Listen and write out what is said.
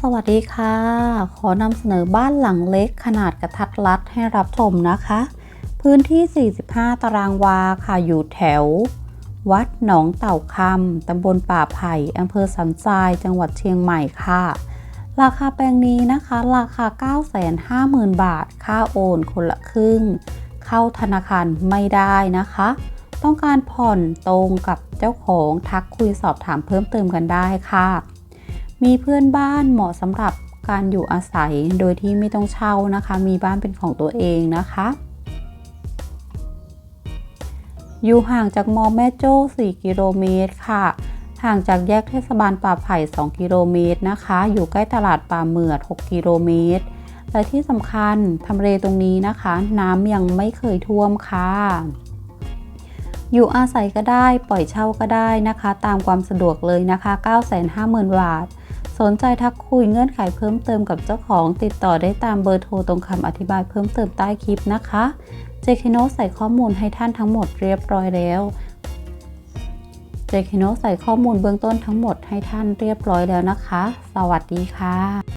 สวัสดีค่ะ ขอนำเสนอบ้านหลังเล็กขนาดกระทัดรัดให้รับชมนะคะ พื้นที่ 45 ตารางวาค่ะอยู่แถว วัดหนองเต่าคำตำบลป่าไผ่อำเภอสันทราย จังหวัดเชียงใหม่ค่ะ ราคาแปลงนี้นะคะ ราคา 950,000 บาท ค่าโอนคนละครึ่ง เข้าธนาคารไม่ได้นะคะ ต้องการผ่อนตรงกับเจ้าของทักคุยสอบถามเพิ่มเติมกันได้ค่ะ มีเพื่อนบ้านเหมาะสำหรับการอยู่อาศัยโดยที่ไม่ต้องเช่านะคะ มีบ้านเป็นของตัวเองนะคะ อยู่ห่างจากมอแม่โจ้ 4 กิโลเมตรค่ะ ห่างจากแยกเทศบาลป่าไผ่ 2 กิโลเมตรนะคะ อยู่ใกล้ตลาดป่าเหมือด 6 กิโลเมตร และที่สำคัญทำเลตรงนี้นะคะ น้ำยังไม่เคยท่วมค่ะอยู่อาศัยก็ได้ปล่อยเช่าก็ได้นะคะ ตามความสะดวกเลยนะคะ 950,000 บาท สนใจทักคุยเงื่อนไขเพิ่มเติมกับเจ้าของ ติดต่อได้ตามเบอร์โทรตรงคำอธิบายเพิ่มเติมใต้คลิปนะคะ เจคิโนใส่ข้อมูลให้ท่านทั้งหมดเรียบร้อยแล้วเจคิโนใส่ข้อมูลเบื้องต้นทั้งหมดให้ท่านเรียบร้อยแล้วนะคะ สวัสดีค่ะ